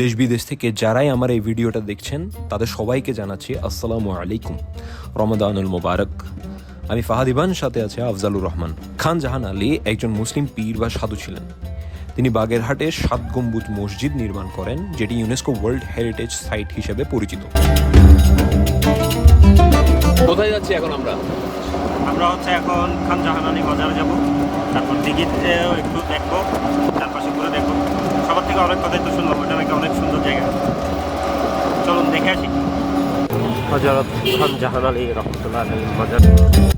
দেশ বিদেশ থেকে যারাই আমার এই ভিডিওটা দেখছেন তাদের সবাইকে জানাচ্ছি আসসালামু আলাইকুম। রমাদানুল মোবারক। আমি ফাহাদ ইবান সাথে আছে আফজালুর রহমান। খান জাহান আলী একজন মুসলিম পীর বা সাধু ছিলেন। তিনি বাগেরহাটে সাত গম্বুজ মসজিদ নির্মাণ করেন যেটি ইউনেস্কো ওয়ার্ল্ড হেরিটেজ সাইট হিসেবে পরিচিত। কোথায় যাচ্ছি এখন আমরা? আমরা হচ্ছে এখন খান জাহান আলী বাজারে যাব। তারপর দিঘিতেও একটু দেখব চারপাশে ঘুরে দেখব। সবার থেকে অনেক কথাই তো শুনলাম ওটা। নাকি অনেক সুন্দর জায়গা। চলুন দেখে আসি। হজরত খান জাহান আলী রহমতুল্লাহ আলী মাজার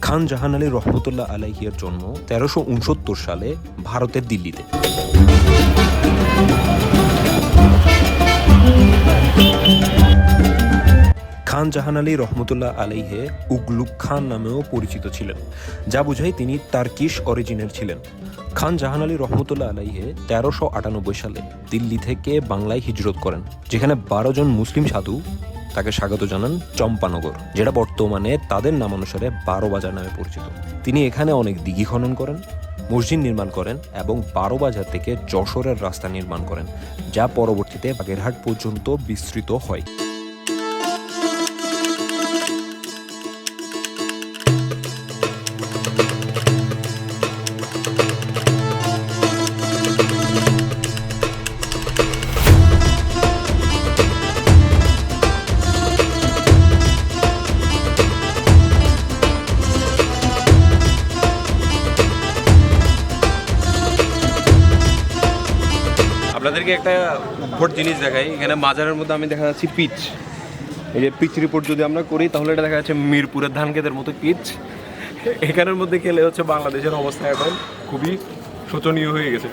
খান জাহান আলী রহমতুল্লাহ আলাইহির জন্ম তেরোশো উনসত্তর সালে ভারতের দিল্লিতে। খান জাহান আলী রহমতুল্লাহ আলাইহে উগলুক খান নামেও পরিচিত ছিলেন, যা বোঝায় তিনি টার্কিশ অরিজিনের ছিলেন। খান জাহান আলী রহমতুল্লাহ আলাইহে তেরোশো আটানব্বই সালে দিল্লি থেকে বাংলায় হিজরত করেন, যেখানে বারো জন মুসলিম সাধু তাকে স্বাগত জানান চম্পানগর, যেটা বর্তমানে তাদের নামানুসারে বারো বাজার নামে পরিচিত। তিনি এখানে অনেক দিঘি খনন করেন, মসজিদ নির্মাণ করেন এবং বারো বাজার থেকে যশোরের রাস্তা নির্মাণ করেন, যা পরবর্তীতে বাগেরহাট পর্যন্ত বিস্তৃত হয়। আপনাদেরকে একটা উদ্ভট জিনিস দেখাই। এখানে মাজারের মধ্যে আমি দেখা যাচ্ছি পিচ। এই যে পিচ রিপোর্ট যদি আমরা করি, তাহলে এটা দেখা যাচ্ছে মিরপুরের ধান খেতের মতো পিচ। এখানের মধ্যে খেলে হচ্ছে বাংলাদেশের অবস্থা এখন খুবই শোচনীয় হয়ে গেছে।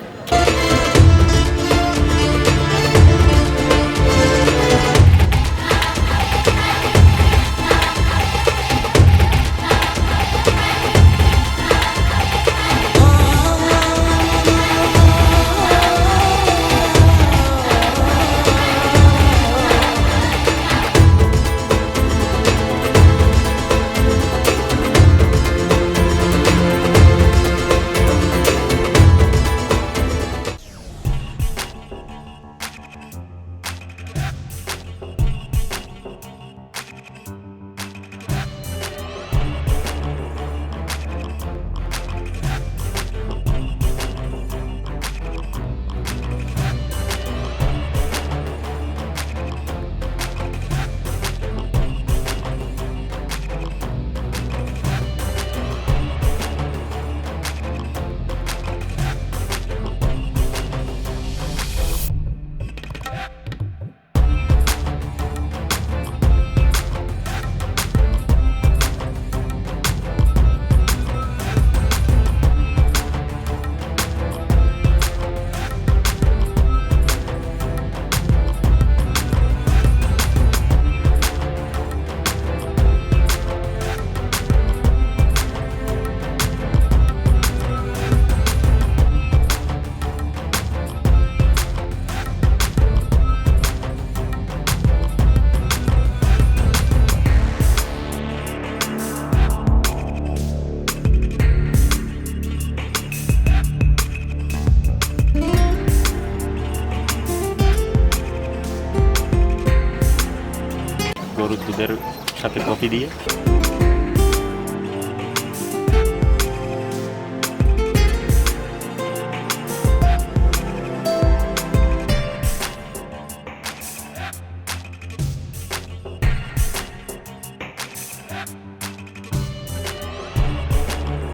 গরুর দুধের সাথে কফি দিয়ে।